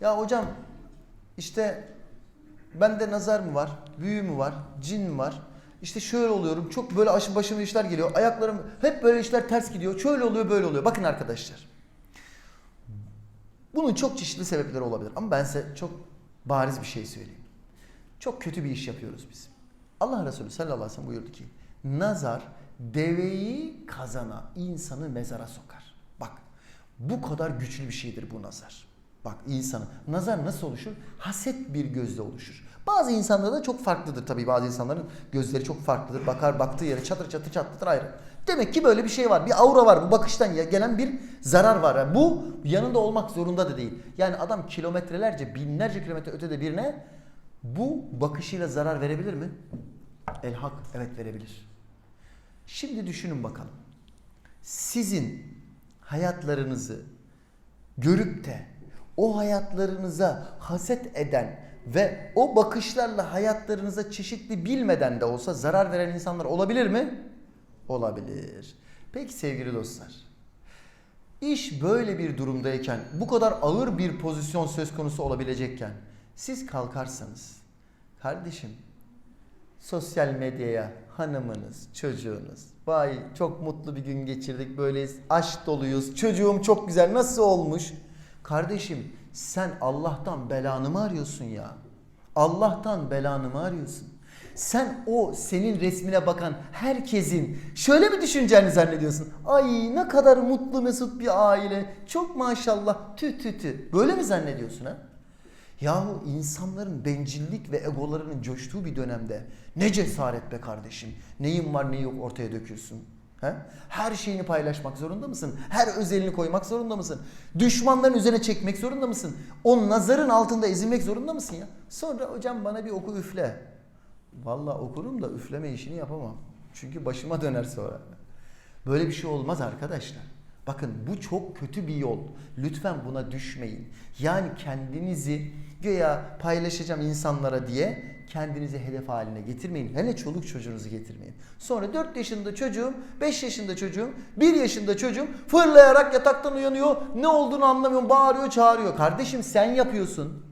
Ya hocam işte bende nazar mı var, büyü mü var, cin mi var? İşte şöyle oluyorum, çok böyle aşı başıma işler geliyor, ayaklarım hep böyle işler ters gidiyor, şöyle oluyor, böyle oluyor. Bakın arkadaşlar, bunun çok çeşitli sebepleri olabilir ama ben size çok bariz bir şey söyleyeyim. Çok kötü bir iş yapıyoruz biz. Allah Resulü sallallahu aleyhi ve sellem buyurdu ki, nazar deveyi kazana, insanı mezara sokar. Bak, bu kadar güçlü bir şeydir bu nazar. Bak insanı. Nazar nasıl oluşur? Haset bir gözle oluşur. Bazı insanlarda da çok farklıdır tabii. Bazı insanların gözleri çok farklıdır. Bakar baktığı yere çatır çatır çatlatır ayrı. Demek ki böyle bir şey var. Bir aura var. Bu bakıştan gelen bir zarar var. Yani bu yanında olmak zorunda da değil. Yani adam kilometrelerce, binlerce kilometre ötede birine bu bakışıyla zarar verebilir mi? El hak evet verebilir. Şimdi düşünün bakalım. Sizin hayatlarınızı görüp de o hayatlarınıza haset eden ve o bakışlarla hayatlarınıza çeşitli bilmeden de olsa zarar veren insanlar olabilir mi? Olabilir. Peki sevgili dostlar. İş böyle bir durumdayken, bu kadar ağır bir pozisyon söz konusu olabilecekken siz kalkarsanız, kardeşim sosyal medyaya hanımınız, çocuğunuz, vay çok mutlu bir gün geçirdik böyleyiz, aşk doluyuz, çocuğum çok güzel nasıl olmuş? Kardeşim sen Allah'tan belanı mı arıyorsun ya? Allah'tan belanı mı arıyorsun? Sen o senin resmine bakan herkesin şöyle mi düşüneceğini zannediyorsun? Ay ne kadar mutlu mesut bir aile. Çok maşallah tü tü tü. Böyle mi zannediyorsun ha? Yahu insanların bencillik ve egolarının coştuğu bir dönemde ne cesaret be kardeşim. Neyin var neyi yok ortaya döküyorsun. He? Her şeyini paylaşmak zorunda mısın? Her özelini koymak zorunda mısın? Düşmanların üzerine çekmek zorunda mısın? O nazarın altında ezilmek zorunda mısın ya? Sonra hocam bana bir oku üfle. Vallahi okurum da üfleme işini yapamam. Çünkü başıma döner sonra. Böyle bir şey olmaz arkadaşlar. Bakın bu çok kötü bir yol. Lütfen buna düşmeyin. Yani kendinizi göya paylaşacağım insanlara diye kendinizi hedef haline getirmeyin. Hele çoluk çocuğunuzu getirmeyin. Sonra 4 yaşında çocuğum, 5 yaşında çocuğum, 1 yaşında çocuğum fırlayarak yataktan uyanıyor. Ne olduğunu anlamıyorum. Bağırıyor, çağırıyor. Kardeşim sen yapıyorsun.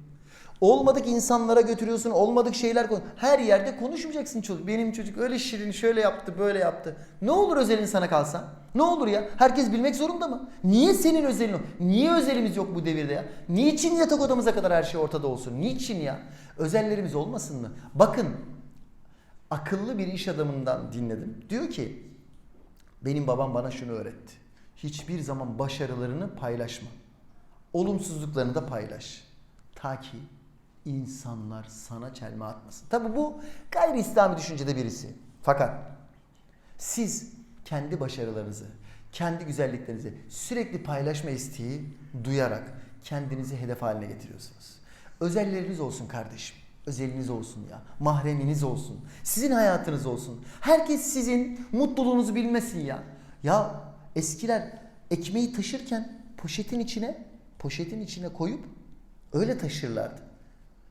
Olmadık insanlara götürüyorsun, olmadık şeyler konu. Her yerde konuşmayacaksın çocuk. Benim çocuk öyle şirin, şöyle yaptı, böyle yaptı. Ne olur özelin sana kalsa? Ne olur ya? Herkes bilmek zorunda mı? Niye senin özelin o? Niye özelimiz yok bu devirde ya? Niçin yatak odamıza kadar her şey ortada olsun? Niçin ya? Özellerimiz olmasın mı? Bakın akıllı bir iş adamından dinledim. Diyor ki benim babam bana şunu öğretti. Hiçbir zaman başarılarını paylaşma. Olumsuzluklarını da paylaş. Ta ki insanlar sana çelme atmasın. Tabi bu gayri İslami düşüncede birisi. Fakat siz kendi başarılarınızı, kendi güzelliklerinizi sürekli paylaşma isteği duyarak kendinizi hedef haline getiriyorsunuz. Özelleriniz olsun kardeşim. Özeliniz olsun ya. Mahreminiz olsun. Sizin hayatınız olsun. Herkes sizin mutluluğunuzu bilmesin ya. Ya eskiler ekmeği taşırken poşetin içine poşetin içine koyup öyle taşırlardı.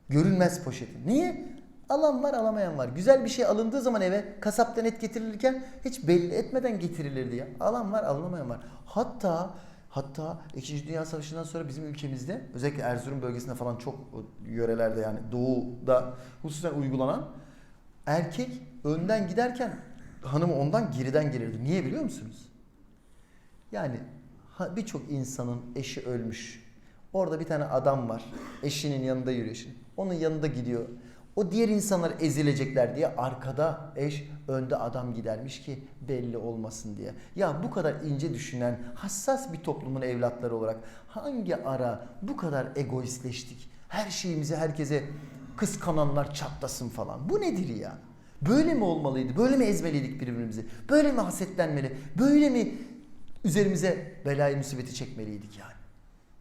Görünmez poşetin. Niye? Alan var alamayan var. Güzel bir şey alındığı zaman eve kasaptan et getirilirken hiç belli etmeden getirilirdi ya. Alan var alamayan var. Hatta hatta 2. Dünya Savaşı'ndan sonra bizim ülkemizde özellikle Erzurum bölgesinde falan çok yörelerde yani doğuda hususen uygulanan erkek önden giderken hanımı ondan geriden gelirdi. Niye biliyor musunuz? Yani birçok insanın eşi ölmüş. Orada bir tane adam var. Eşinin yanında yürüyor. Onun yanında gidiyor. O diğer insanlar ezilecekler diye arkada eş, önde adam gidermiş ki belli olmasın diye. Ya bu kadar ince düşünen, hassas bir toplumun evlatları olarak hangi ara bu kadar egoistleştik? Her şeyimizi herkese kıskananlar çatlasın falan. Bu nedir ya? Böyle mi olmalıydı? Böyle mi ezmeliydik birbirimizi? Böyle mi hasetlenmeli? Böyle mi üzerimize belayı musibeti çekmeliydik yani?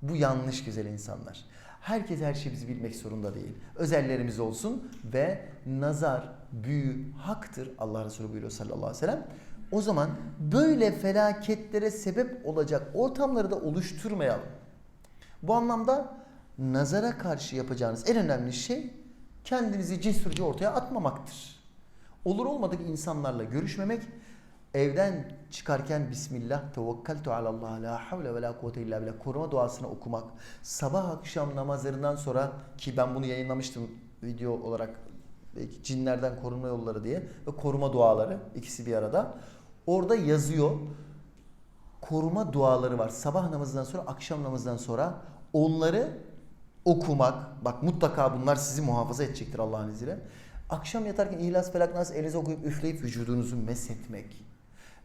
Bu yanlış güzel insanlar. Herkes her şeyimizi bilmek zorunda değil. Özellerimiz olsun ve nazar, büyü haktır. Allah Resulü buyuruyor sallallahu aleyhi ve sellem. O zaman böyle felaketlere sebep olacak ortamları da oluşturmayalım. Bu anlamda nazara karşı yapacağınız en önemli şey kendinizi cesurca ortaya atmamaktır. Olur olmadık insanlarla görüşmemek, Evden çıkarken Bismillah tevekkeltu alallah la havle ve la kuvvete illa billah koruma duasını okumak. Sabah akşam namazlarından sonra ki ben bunu yayınlamıştım video olarak belki cinlerden korunma yolları diye ve koruma duaları ikisi bir arada. Orada yazıyor koruma duaları var. Sabah namazından sonra, akşam namazından sonra onları okumak. Bak mutlaka bunlar sizi muhafaza edecektir Allah'ın izniyle. Akşam yatarken İhlas, Felak, Nas elinize okuyup üfleyip vücudunuzu meshetmek.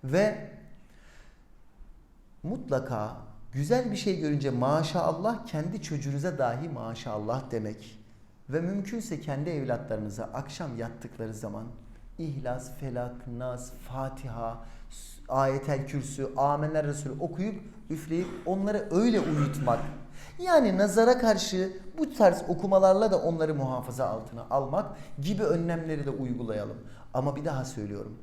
Ve mutlaka güzel bir şey görünce maşallah kendi çocuğunuza dahi maşallah demek. Ve mümkünse kendi evlatlarınıza akşam yattıkları zaman İhlas, Felak, Nas, Fatiha, Ayetel Kürsü, Amener Resulü okuyup üfleyip onları öyle uyutmak. Yani nazara karşı bu tarz okumalarla da onları muhafaza altına almak gibi önlemleri de uygulayalım. Ama bir daha söylüyorum.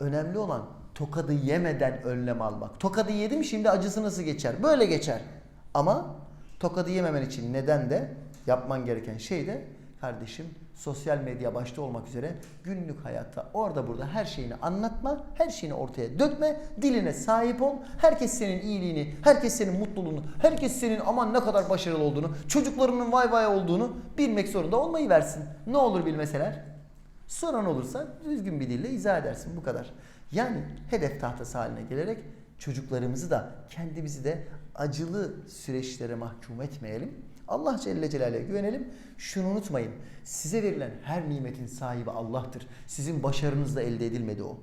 Önemli olan tokadı yemeden önlem almak. Tokadı yedim şimdi acısı nasıl geçer? Böyle geçer. Ama tokadı yememen için neden de yapman gereken şey de kardeşim sosyal medya başta olmak üzere günlük hayatta orada burada her şeyini anlatma, her şeyini ortaya dökme, diline sahip ol. Herkes senin iyiliğini, herkes senin mutluluğunu, herkes senin aman ne kadar başarılı olduğunu, çocuklarının vay vay olduğunu bilmek zorunda olmayı versin. Ne olur bilmeseler? Soran olursa düzgün bir dille izah edersin bu kadar. Yani hedef tahtası haline gelerek çocuklarımızı da kendimizi de acılı süreçlere mahkum etmeyelim. Allah Celle Celaluhu'ya güvenelim. Şunu unutmayın. Size verilen her nimetin sahibi Allah'tır. Sizin başarınızla elde edilmedi o.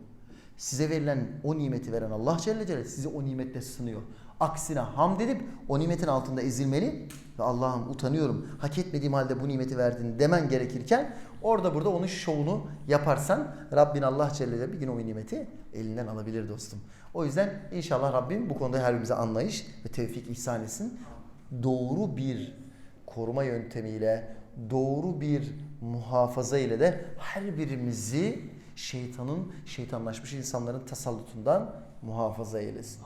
Size verilen o nimeti veren Allah Celle Celaluhu sizi o nimetle sınıyor. Aksine hamd edip o nimetin altında ezilmeli ve Allah'ım utanıyorum. Hak etmediğim halde bu nimeti verdin demen gerekirken orada burada onun şovunu yaparsan Rabbin Allah Celle Celaluhu bir gün o nimeti elinden alabilir dostum. O yüzden inşallah Rabbim bu konuda her birimize anlayış ve tevfik ihsan etsin. Doğru bir koruma yöntemiyle, doğru bir muhafaza ile de her birimizi şeytanın, şeytanlaşmış insanların tasallutundan muhafaza eylesin.